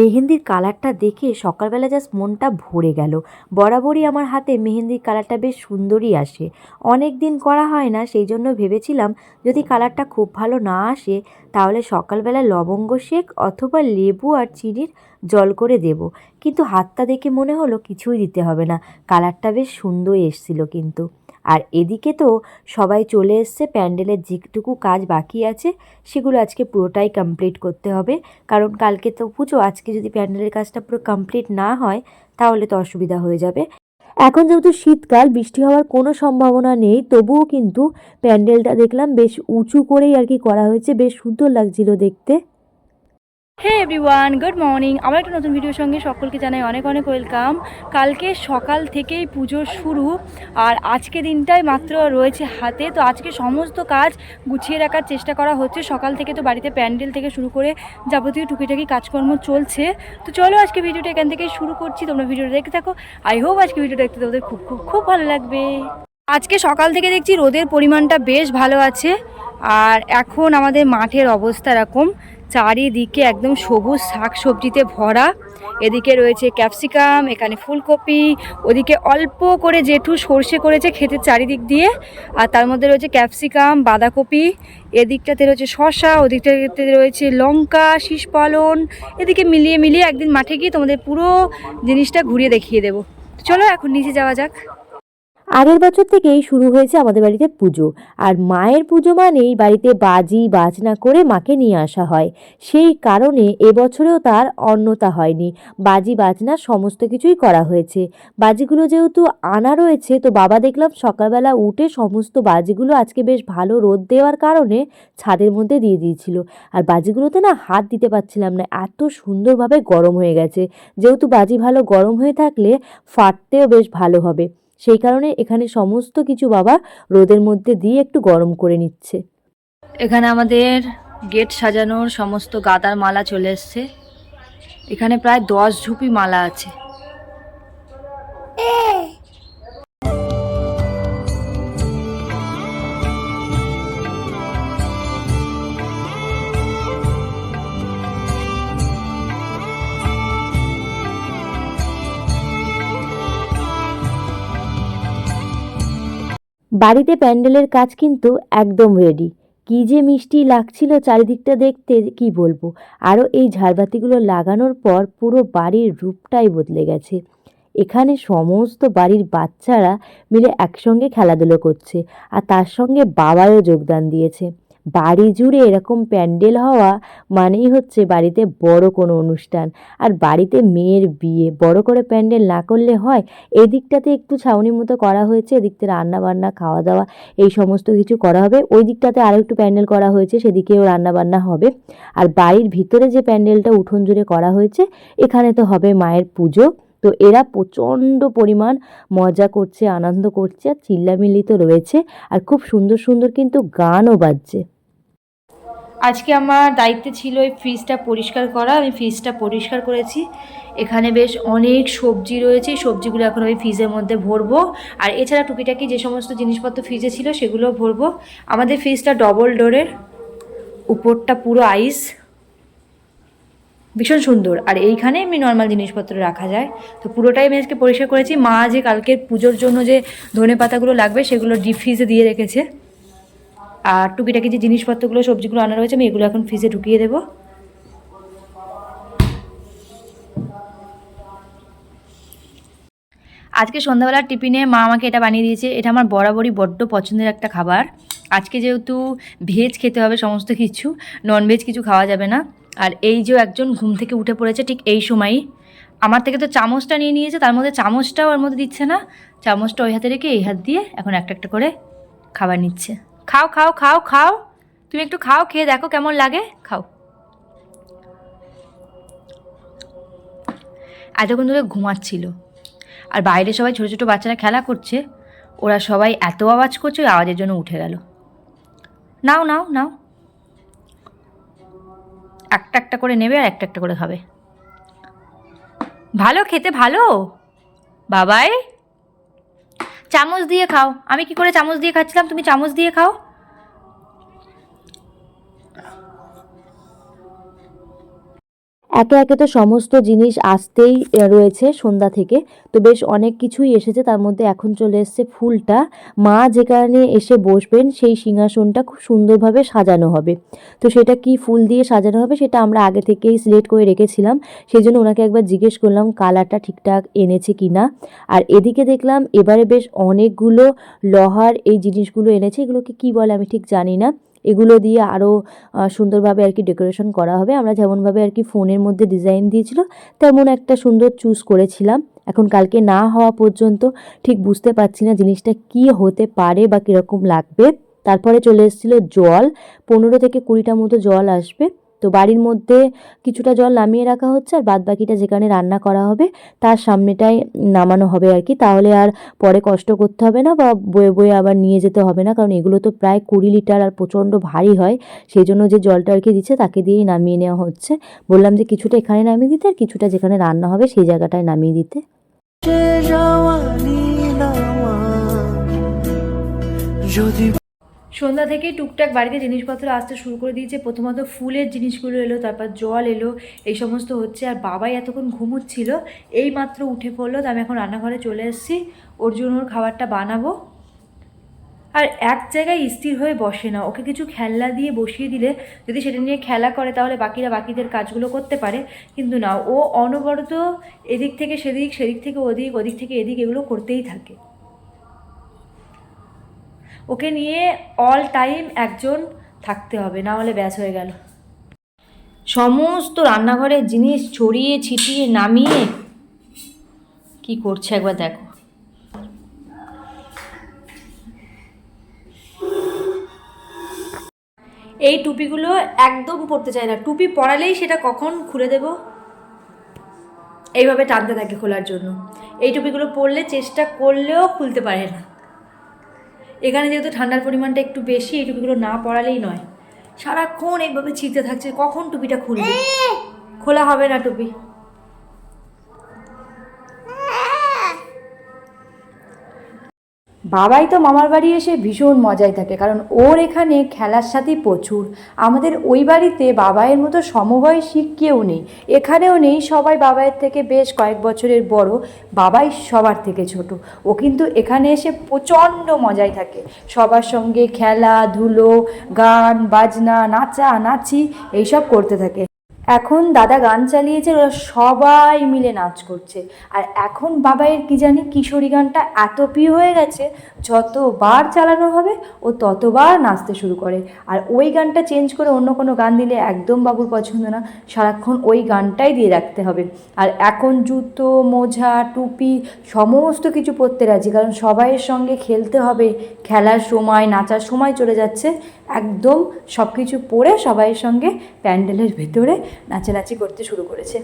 মেহেন্দির কালারটা দেখে সকালবেলা জাস্ট মনটা ভরে গেল। বরাবরই আমার হাতে মেহেন্দির কালারটা বেশ সুন্দরই আসে। অনেক দিন করা হয় না, সেই জন্য ভেবেছিলাম যদি কালারটা খুব ভালো না আসে, তাহলে সকালবেলা লবঙ্গ শেক অথবা লেবু আর চিনির জল করে দেব। কিন্তু হাতটা দেখে মনে হলো কিছুই দিতে হবে না। কালারটা বেশ সুন্দর এসছিল কিন্তু। আর এদিকে তো সবাই চলে এসছে, প্যান্ডেলের যেটুকু কাজ বাকি আছে, সেগুলো আজকে পুরোটাই কমপ্লিট করতে হবে। কারণ কালকে তো পুজো, আজকে যদি প্যান্ডেলের কাজটা পুরো কমপ্লিট না হয়, তাহলে তো অসুবিধা হয়ে যাবে। এখন যেহেতু শীতকাল, বৃষ্টি হওয়ার কোনো সম্ভাবনা নেই, তবুও কিন্তু প্যান্ডেলটা দেখলাম বেশ উঁচু করেই আর কি করা হয়েছে, বেশ সুন্দর লাগছিল দেখতে। হে এভরিওয়ান গুড মর্নিং আমার একটা নতুন ভিডিওর সঙ্গে সকলকে জানাই অনেক অনেক ওয়েলকাম কালকে সকাল থেকেই পুজোর শুরু আর আজকে দিনটাই মাত্র রয়েছে হাতে। তো আজকে সমস্ত কাজ গুছিয়ে রাখার চেষ্টা করা হচ্ছে। সকাল থেকে তো বাড়িতে প্যান্ডেল থেকে শুরু করে যাবতীয় টুকিটাকি কাজকর্ম চলছে। তো চলো আজকে ভিডিওটা এখান থেকে শুরু করছি। তোমরা ভিডিওটা দেখতে থাকো। আই হোপ আজকে ভিডিওটা দেখতে তোমাদের খুব খুব খুব ভালো লাগবে। আজকে সকাল থেকে দেখছি রোদের পরিমাণটা বেশ ভালো আছে। আর এখন আমাদের মাঠের অবস্থা এরকম, চারিদিকে একদম সবুজ শাক সবজিতে ভরা। এদিকে রয়েছে ক্যাপসিকাম, এখানে ফুলকপি, ওদিকে অল্প করে জেঠু সর্ষে করেছে খেতে চারিদিক দিয়ে। আর তার মধ্যে রয়েছে ক্যাপসিকাম, বাঁধাকপি, এদিকটাতে রয়েছে শশা ওদিকটাতে রয়েছে লঙ্কা, শীষ পালন। এদিকে মিলিয়ে মিলিয়ে একদিন মাঠে গিয়ে তোমাদের পুরো জিনিসটা ঘুরিয়ে দেখিয়ে দেবো। চলো এখন নিচে যাওয়া যাক। আগের বছর থেকেই শুরু হয়েছে আমাদের বাড়িতে পুজো। আর মায়ের পুজো মানেই বাড়িতে বাজি, বাজনা করে মাকে নিয়ে আসা হয়। সেই কারণে এবছরেও তার অন্যতা হয়নি। বাজি, বাজনা সমস্ত কিছুই করা হয়েছে। বাজিগুলো যেহেতু আনা রয়েছে, তো বাবা দেখলাম সকালবেলা উঠে সমস্ত বাজিগুলো আজকে বেশ ভালো রোদ দেওয়ার কারণে ছাদের মধ্যে দিয়ে দিয়েছিল। আর বাজিগুলোতে না হাত দিতে পারছিলাম না, এত সুন্দরভাবে গরম হয়ে গেছে। যেহেতু বাজি ভালো গরম হয়ে থাকলে ফাটতেও বেশ ভালো হবে। সেই কারণে এখানে সমস্ত কিছু বাবা রোদের মধ্যে দিয়ে একটু গরম করে নিচ্ছে। এখানে আমাদের গেট সাজানোর সমস্ত গাদার মালা চলে এসছে। এখানে প্রায় দশ ঝুপি মালা আছে। বাড়িতে প্যান্ডেলের কাজ কিন্তু একদম রেডি কি যে মিষ্টি লাগছিল চারিদিকটা দেখতে, কি বলব? আরও এই ঝাড়বাতিগুলো লাগানোর পর পুরো বাড়ির রূপটাই বদলে গেছে। এখানে সমস্ত বাড়ির বাচ্চারা মিলে একসঙ্গে খেলাধুলো করছে, আর তার সঙ্গে বাবারও যোগদান দিয়েছে। বাড়ি জুড়ে এরকম প্যান্ডেল হওয়া মানেই হচ্ছে বাড়িতে বড় কোনো অনুষ্ঠান। আর বাড়িতে মেয়ের বিয়ে, বড় করে প্যান্ডেল না করলে হয়, এদিকটাতে একটু ছাউনি মতো করা হয়েছে, এদিকতে রান্না বান্না খাওয়া দাওয়া এই সমস্ত কিছু করা হবে। ওই দিকটাতে আরও একটু প্যান্ডেল করা হয়েছে, সেদিকেও রান্না বান্না হবে। আর বাড়ির ভিতরে যে প্যান্ডেলটা উঠোন জুড়ে করা হয়েছে, এখানে তো হবে মায়ের পুজো। তো এরা প্রচণ্ড পরিমাণ মজা করছে, আনন্দ করছে, আর চিল্লামিল্লি তো রয়েছে। আর খুব সুন্দর সুন্দর কিন্তু গানও বাজছে। আজকে আমার দায়িত্বে ছিল এই ফ্রিজটা পরিষ্কার করা, আমি ফ্রিজটা পরিষ্কার করেছি। এখানে বেশ অনেক সবজি রয়েছে সবজিগুলো এখন আমি ফ্রিজের মধ্যে ভরবো। আর এছাড়া টুকিটাকি যে সমস্ত জিনিসপত্র ফ্রিজে ছিল সেগুলো ভরবো। আমাদের ফ্রিজটা ডবল ডোরের উপরটা পুরো আইস ভীষণ সুন্দর। আর এইখানে এমনি নর্মাল জিনিসপত্র রাখা যায়। তো পুরোটাই আমি আজকে পরিষ্কার করেছি। মা যে কালকের পুজোর জন্য যে ধনে পাতাগুলো লাগবে সেগুলো ডিপ ফ্রিজে দিয়ে রেখেছে। আর টুকিটাকি যে জিনিসপত্রগুলো, সবজিগুলো আনা রয়েছে, আমি এগুলো এখন ফ্রিজে ঢুকিয়ে দেবো। আজকে সন্ধ্যাবেলার টিফিনে মা আমাকে এটা বানিয়ে দিয়েছে। এটা আমার বরাবরই বড্ড পছন্দের একটা খাবার। আজকে যেহেতু ভেজ খেতে হবে সমস্ত কিছু নন ভেজ কিছু খাওয়া যাবে না। আর এই যে একজন ঘুম থেকে উঠে পড়েছে ঠিক এই সময়ই আমার থেকে তো চামচটা নিয়ে নিয়েছে, তার মধ্যে চামচটাও ওর মধ্যে দিচ্ছে না। চামচটা ওই হাতে রেখে এই হাত দিয়ে এখন একটা একটা করে খাবার নিচ্ছে। খাও খাও খাও খাও। তুমি একটু খাও, খেয়ে দেখো কেমন লাগে। খাও। এতক্ষণ ধরে ঘুমাচ্ছিল, আর বাইরে সবাই ছোটো ছোটো বাচ্চারা খেলা করছে, ওরা সবাই এত আওয়াজ করছে, ওই আওয়াজের জন্য উঠে গেল। নাও নাও নাও। একটা একটা করে নেবে আর একটা একটা করে খাবে। ভালো, খেতে ভালো? বাবাই? চামচ দিয়ে খাও। আমি কি করে চামচ দিয়ে খাচ্ছিলাম? তুমি চামচ দিয়ে খাও। একে একে তো সমস্ত জিনিস আসতেই রয়েছে সন্ধ্যা থেকে। তো বেশ অনেক কিছুই এসেছে, তার মধ্যে এখন চলে এসেছে ফুলটা। মা যেখানে এসে বসবেন, সেই সিংহাসনটা খুব সুন্দরভাবে সাজানো হবে। তো সেটা কি ফুল দিয়ে সাজানো হবে, সেটা আমরা আগে থেকেই সিলেক্ট করে রেখেছিলাম। সেই জন্য ওনাকে একবার জিজ্ঞেস করলাম, কালারটা ঠিকঠাক এনেছে কি না? আর এদিকে দেখলাম, এবারে বেশ অনেকগুলো লোহার এই জিনিসগুলো এনেছে। এগুলোকে কি বলে আমি ঠিক জানি না। এগুলো দিয়ে আরও সুন্দরভাবে আর কি ডেকোরেশন করা হবে। আমরা যেমনভাবে আর কি ফোনের মধ্যে ডিজাইন দিয়েছিল, তেমন একটা সুন্দর চুজ করেছিলাম। এখন কালকে না হওয়া পর্যন্ত ঠিক বুঝতে পারছি না জিনিসটা কি হতে পারে বা কীরকম লাগবে। তারপরে চলে এসেছিল জল, পনেরো থেকে কুড়িটা মতো জল আসবে। তো বাড়ির মধ্যে কিছুটা জল নামিয়ে রাখা হচ্ছে আর বাদ বাকিটা যেখানে রান্না করা হবে তার সামনেটায় নামানো হবে আর কি। তাহলে আর পরে কষ্ট করতে হবে না বা বয়ে বয়ে আবার নিয়ে যেতে হবে না কারণ এগুলো তো প্রায় কুড়ি লিটার আর প্রচণ্ড ভারী হয়। সেই জন্য যে জলটা আর কি দিচ্ছে তাকে দিয়েই নামিয়ে নেওয়া হচ্ছে। বললাম যে কিছুটা এখানে নামিয়ে দিতে আর কিছুটা যেখানে রান্না হবে সেই জায়গাটায় নামিয়ে দিতে। যদি সন্ধ্যা থেকেই টুকটাক বাড়িতে জিনিসপত্র আসতে শুরু করে দিয়েছে। প্রথমত ফুলের জিনিসগুলো এলো, তারপর জল এলো, এই সমস্ত হচ্ছে। আর বাবাই এতক্ষণ ঘুমোচ্ছিল এই মাত্র উঠে পড়ল তো আমি এখন রান্নাঘরে চলে এসেছি। ওর জন্য ওর খাবারটা বানাবো। আর এক জায়গায় স্থির হয়ে বসে না, ওকে কিছু খেলনা দিয়ে বসিয়ে দিলে যদি সেটা নিয়ে খেলা করে তাহলে বাকিরা বাকিদের কাজগুলো করতে পারে। কিন্তু না, ও অনবরত এদিক থেকে সেদিক সেদিক থেকে ওদিক ওদিক থেকে এদিক এগুলো করতেই থাকে। ওকে নিয়ে অল টাইম একজন থাকতে হবে, না হলে ব্যাস হয়ে গেল। সমস্ত রান্নাঘরের জিনিস ছড়িয়ে ছিটিয়ে নামিয়ে কি করছে একবার দেখো। এই টুপিগুলো একদম পরতে চায় না। টুপি পরালেই সেটা কখন খুলে দেব? এইভাবে টানতে থাকে খোলার জন্য। এই টুপিগুলো পরলে চেষ্টা করলেও খুলতে পারে না। এখানে যেহেতু ঠান্ডার পরিমাণটা একটু বেশি এই টুপিগুলো না পড়ালেই নয়। সারাক্ষণ এইভাবে ছিঁড়তে থাকছে কখন টুপিটা খুলবে? খোলা হবে না টুপি। বাবাই তো মামার বাড়ি এসে ভীষণ মজায় থাকে, কারণ ওর এখানে খেলার সাথে প্রচুর। আমাদের ওই বাড়িতে বাবাইয়ের মতো সমবয়সী কেউ নেই। এখানেও নেই, সবাই বাবাইয়ের থেকে বেশ কয়েক বছরের বড়। বাবাই সবার থেকে ছোট। ও কিন্তু এখানে এসে প্রচণ্ড মজায় থাকে। সবার সঙ্গে খেলা, ধুলো, গান, বাজনা, নাচা, নাচি, এইসব করতে থাকে। এখন দাদা গান চালিয়েছে, ওরা সবাই মিলে নাচ করছে। আর এখন বাবাইয়ের কি জানি কিশোরী গানটা এত প্রিয় হয়ে গেছে, যতবার চালানো হবে, ও ততবার নাচতে শুরু করে। আর ওই গানটা চেঞ্জ করে অন্য কোনো গান দিলে একদম বাবুর পছন্দ না। সারাক্ষণ ওই গানটাই দিয়ে রাখতে হবে। আর এখন জুতো, মোজা, টুপি সমস্ত কিছু পরতে রাজি, কারণ সবাইয়ের সঙ্গে খেলতে হবে। খেলার সময়, নাচার সময় চলে যাচ্ছে। একদম সব কিছু পরে সবাইয়ের সঙ্গে প্যান্ডেলের ভেতরে নাচানাচি করতে শুরু করেছে।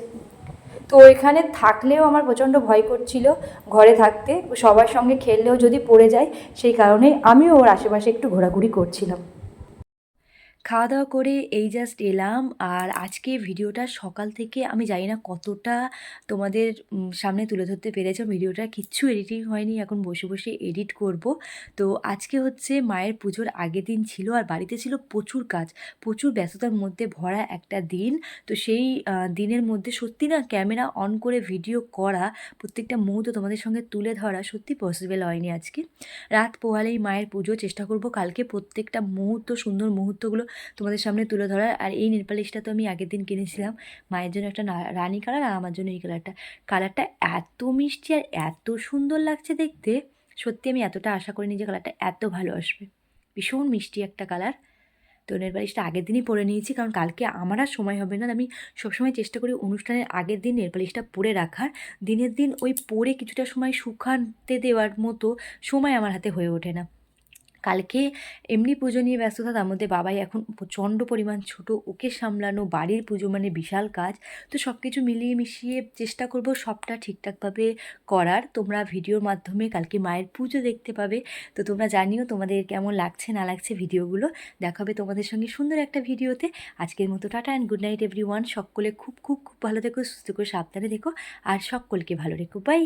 তো এখানে থাকলেও আমার প্রচণ্ড ভয় করছিল, ঘরে থাকতে সবার সঙ্গে খেললেও যদি পড়ে যায়, সেই কারণে আমিও ওর আশেপাশে একটু ঘোরাঘুরি করছিলাম। খাওয়া দাওয়া করে এই জাস্ট এলাম। আর আজকে ভিডিওটা সকাল থেকে আমি জানি না কতটা তোমাদের সামনে তুলে ধরতে পেরেছ। ভিডিওটা কিচ্ছু এডিটিং হয়নি, এখন বসে বসে এডিট করব। তো আজকে হচ্ছে মায়ের পুজোর আগের দিন ছিল আর বাড়িতে ছিল প্রচুর কাজ, প্রচুর ব্যস্ততার মধ্যে ভরা একটা দিন। তো সেই দিনের মধ্যে সত্যি না ক্যামেরা অন করে ভিডিও করা, প্রত্যেকটা মুহূর্ত তোমাদের সঙ্গে তুলে ধরা সত্যি পসিবল হয়নি আজকে। রাত পোহালেই মায়ের পুজো, চেষ্টা করব কালকে প্রত্যেকটা মুহূর্ত, সুন্দর মুহূর্তগুলো তোমাদের সামনে তুলে ধরার। আর এই নেল পালিশটা তো আমি আগের দিন কিনেছিলাম। মায়ের জন্য একটা রানী কালার আর আমার জন্য এই কালারটা কালারটা এত মিষ্টি আর এত সুন্দর লাগছে দেখতে। সত্যি আমি এতটা আশা করিনি যে কালারটা এত ভালো আসবে। ভীষণ মিষ্টি একটা কালার তো নেল পালিশটা আগের দিনই পরে নিয়েছি, কারণ কালকে আমার আর সময় হবে না। আমি সবসময় চেষ্টা করি অনুষ্ঠানের আগের দিন নেল পালিশটা পরে রাখার। দিনের দিন ওই পরে কিছুটা সময় শুকাতে দেওয়ার মতো সময় আমার হাতে হয়ে ওঠে না। কালকে এমনি পুজো নিয়ে ব্যস্ততা, তার মধ্যে বাবাই এখন প্রচণ্ড পরিমাণ ছোট, ওকে সামলানো, বাড়ির পুজো মানে বিশাল কাজ। তো সব কিছু মিলিয়ে মিশিয়ে চেষ্টা করব সবটা ঠিকঠাকভাবে করার। তোমরা ভিডিওর মাধ্যমে কালকে মায়ের পুজো দেখতে পাবে। তো তোমরা জানিও তোমাদের কেমন লাগছে, না লাগছে ভিডিওগুলো। দেখাবে তোমাদের সঙ্গে সুন্দর একটা ভিডিওতে। আজকের মতো tata and good night everyone সকলে খুব খুব খুব ভালো থেকো, সুস্থ করে সাবধানে দেখো আর সকলকে ভালো রেখো। বাই